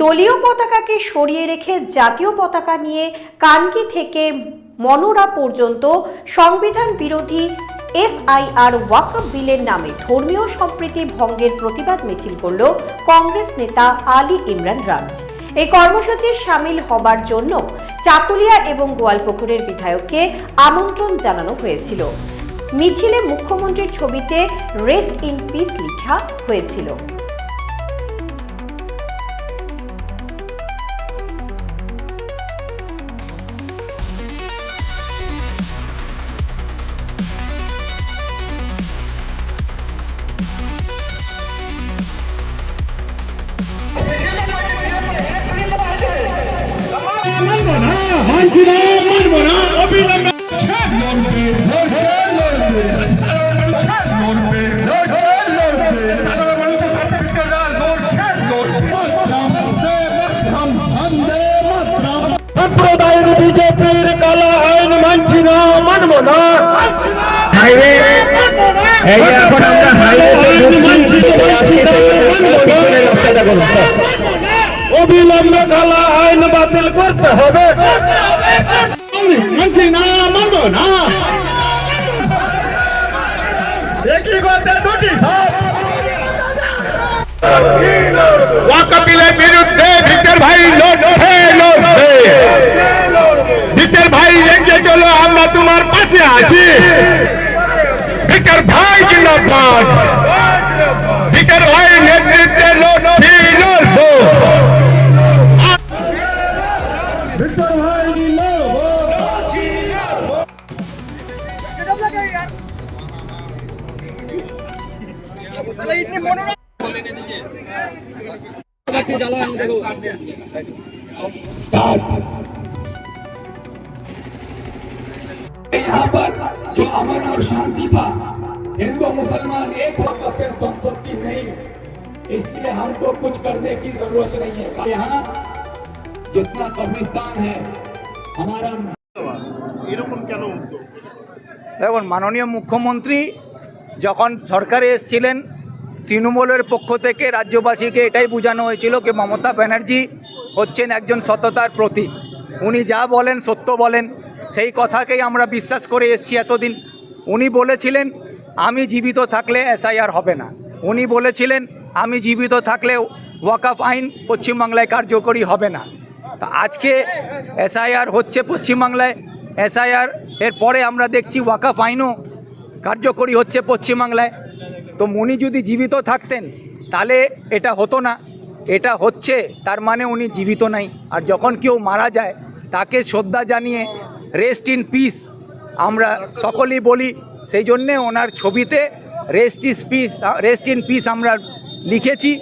দলীয় পতাকাকে সরিয়ে রেখে জাতীয় পতাকা নিয়ে কানকি থেকে মনোরা পর্যন্ত সংবিধান বিরোধী এসআইআর ওয়াকফ বিলের নামে ধর্মীয় সম্প্রীতি ভঙ্গের প্রতিবাদ মিছিল করল কংগ্রেস নেতা আলী ইমরান রাজ। এই কর্মসূচির সামিল হবার জন্য চাকুলিয়া এবং গোয়ালপুকুরের বিধায়ককে আমন্ত্রণ জানানো হয়েছিল। মিছিলে মুখ্যমন্ত্রীর ছবিতে রেস্ট ইন পিস লেখা হয়েছিল। হাসিনা মানব না অবিলম্বে। সম্প্রদায়ের বিজেপির কালা আইন মানছি না মানব না। হাইওয়ে এই এখন আমরা অবিলম্বে কালা বাতিল করতে হবে। মানছি না মানব না। একই করতে দুটি সব বিরুদ্ধে ভিক্টর ভাই লড়ছে লড়ছে ভিক্টর ভাই এগিয়ে চলো আমরা তোমার পাশে আছি। ভিক্টর ভাই জিন্দাবাদ। ভিক্টর ভাই নেতৃত্বে यहाँ पर जो अमन और शांति था हिंदू मुसलमान एक होकर फिर संपत्ति नहीं इसलिए हमको कुछ करने की जरूरत नहीं है यहाँ जितना कब्रिस्तान है हमारा এরকম কেন উদ্যোগ দেখুন মাননীয় মুখ্যমন্ত্রী যখন সরকারে এসেছিলেন তৃণমূলের পক্ষ থেকে রাজ্যবাসীকে এটাই বোঝানো হয়েছিল কি মমতা ব্যানার্জি হচ্ছেন একজন সততার প্রতীক। উনি যা বলেন সত্য বলেন, সেই কথাকেই আমরা বিশ্বাস করে এসেছি এতদিন। উনি বলেছিলেন, আমি জীবিত থাকলে এসআইআর হবে না। উনি বলেছিলেন, আমি জীবিত থাকলে ওয়াকাফ আইন পশ্চিমবাংলায় কার্যকরী হবে না। তা আজকে এসআইআর হচ্ছে পশ্চিমবাংলায়। এসআইআর এর পরে আমরা দেখছি ওয়াকাফ আইনও কার্যকরী হচ্ছে পশ্চিমবাংলায়। তো মুনি যদি জীবিত থাকতেন, তাহলে এটা হতো না। এটা হচ্ছে, তার মানে উনি জীবিত নাই। আর যখন কেউ মারা যায়, তাকে শ্রদ্ধা জানিয়ে রেস্ট ইন পিস আমরা সকলেই বলি। সেই জন্যে ওনার ছবিতে rest is peace rest in peace আমরা লিখেছি,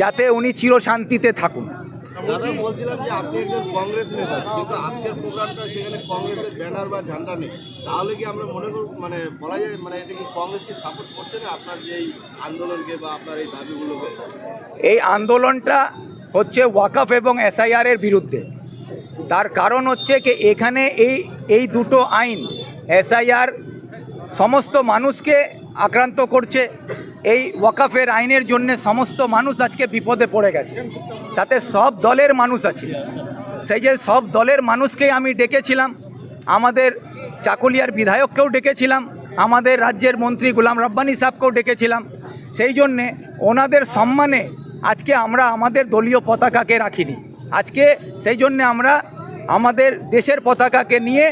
যাতে উনি চিরশান্তিতে থাকুন। দাদা, বলছিলাম যে আপনি একজন কংগ্রেস নেতা, কিন্তু আজকের প্রোগ্রামটা সেখানে কংগ্রেসের ব্যানার বা ঝান্ডা নেই। তাহলে কি আমরা মনে করব মানে বলা যায় মানে এটা কি কংগ্রেস কি সাপোর্ট করছে না আপনার যে এই আন্দোলনকে বা আপনার এই দাবিগুলোকে? এই আন্দোলনটা হচ্ছে ওয়াকফ এবং এসআইআর এর বিরুদ্ধে। তার কারণ হচ্ছে কি, এখানে এই এই দুটো আইন, এসআইআর, সমস্ত মানুষকে আক্রান্ত করছে। এই ওয়াকাফের আইনের জন্য সমস্ত মানুষ আজকে বিপদে পড়ে গেছে। সাথে সব দলের মানুষ আছে। সেই যে সব দলের মানুষকে আমি ডেকেছিলাম। আমাদের চাকুলিয়ার বিধায়ককেও ডেকেছিলাম। আমাদের রাজ্যের মন্ত্রী গুলাম রব্বানি সাহেবকেও ডেকেছিলাম। সেই জন্যে ওনাদের সম্মানে আজকে আমরা আমাদের দলীয় পতাকাকে রাখিনি। আজকে সেই জন্যে আমরা আমাদের দেশের পতাকাকে নিয়ে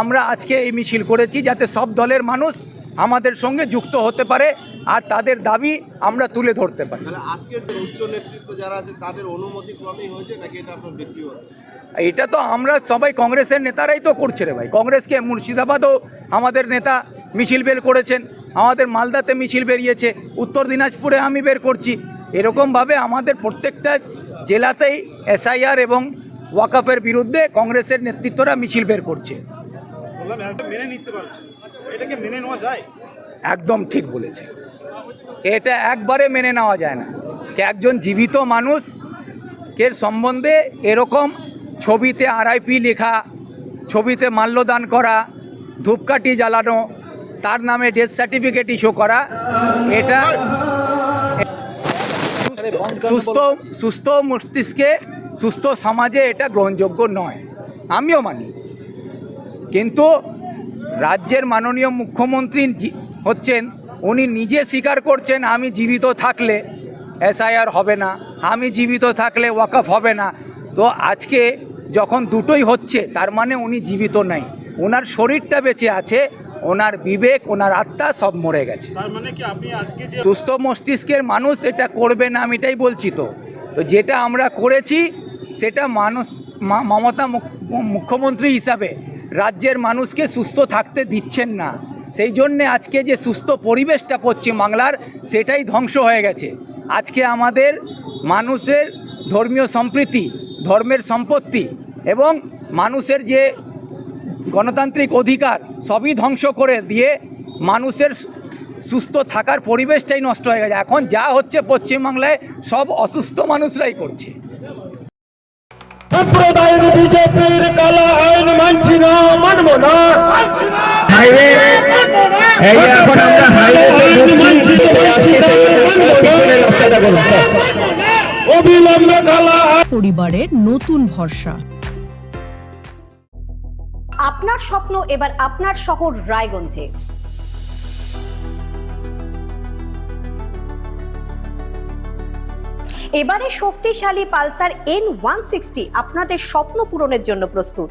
আমরা আজকে এই মিছিল করেছি যাতে সব দলের মানুষ আমাদের সঙ্গে যুক্ত হতে পারে। আর তাদের দাবি আমরা তুলে ধরতে পারি। আজকের উচ্চ নেতৃত্ব যারা আছে তাদের অনুমতি ক্রমেই হয়েছে নাকি এটা আপনার ব্যক্তিগত? এটা তো আমরা সবাই কংগ্রেসের নেতারাই তো করছে রে ভাই। কংগ্রেসকে মুর্শিদাবাদও আমাদের নেতা মিছিল বের করেছেন আমাদের মালদাতে মিছিল বেরিয়েছে উত্তর দিনাজপুরে আমি বের করছি। এরকমভাবে আমাদের প্রত্যেকটা জেলাতেই এসআইআর এবং ওয়াকাফের বিরুদ্ধে কংগ্রেসের নেতৃত্বরা মিছিল বের করছে। বললাম এটা মেনে নিতে পারছি এটাকে মেনে নেওয়া যায়? একদম ঠিক বলেছে এটা একবারে মেনে নেওয়া যায় না। একজন জীবিত মানুষ, কে সম্বন্ধে এরকম ছবিতে আরআইপি লেখা, ছবিতে মাল্যদান করা, ধূপকাঠি জ্বালানো, তার নামে ডেথ সার্টিফিকেট ইস্যু করা, এটা সুস্থ সুস্থ মস্তিষ্কে, সুস্থ সমাজে এটা গ্রহণযোগ্য নয়। আমিও মানি। কিন্তু রাজ্যের মাননীয় মুখ্যমন্ত্রী হচ্ছেন উনি নিজে স্বীকার করছেন আমি জীবিত থাকলে এসআইআর হবে না আমি জীবিত থাকলে ওয়াকফ হবে না। তো আজকে যখন দুটোই হচ্ছে তার মানে উনি জীবিত নাই। ওনার শরীরটা বেঁচে আছে ওনার বিবেক ওনার আত্মা সব মরে গেছে। মানে সুস্থ মস্তিষ্কের মানুষ এটা করবে না আমি এটাই বলছি তো। তো যেটা আমরা করেছি সেটা মানুষ মমতা মুখ্যমন্ত্রী হিসাবে রাজ্যের মানুষকে সুস্থ থাকতে দিচ্ছেন না। সেই জন্যে আজকে যে সুস্থ পরিবেশটা পশ্চিমবাংলার সেটাই ধ্বংস হয়ে গেছে। আজকে আমাদের মানুষের ধর্মীয় সম্প্রীতি, ধর্মের সম্পত্তি এবং মানুষের যে গণতান্ত্রিক অধিকার, সবই ধ্বংস করে দিয়ে মানুষের সুস্থ থাকার পরিবেশটাই নষ্ট হয়ে গেছে। এখন যা হচ্ছে পশ্চিমবাংলায় সব অসুস্থ মানুষরাই করছে। বিজেপির কালা আইন মানছি না, মানব না। এই এখন আমরা পরিবারের নতুন ভরসা। আপনার স্বপ্ন এবার আপনার শহর রায়গঞ্জে। এবারে শক্তিশালী পালসার এন ওয়ান সিক্সটি আপনাদের স্বপ্ন পূরণের জন্য প্রস্তুত।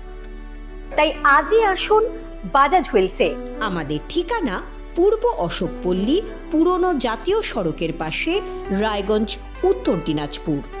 তাই আজই আসুন বাজাজ হুইলসে। আমাদের ঠিকানা পূর্ব অশোকপল্লী, পুরনো জাতীয় সড়কের পাশে রায়গঞ্জ, উত্তর দিনাজপুর।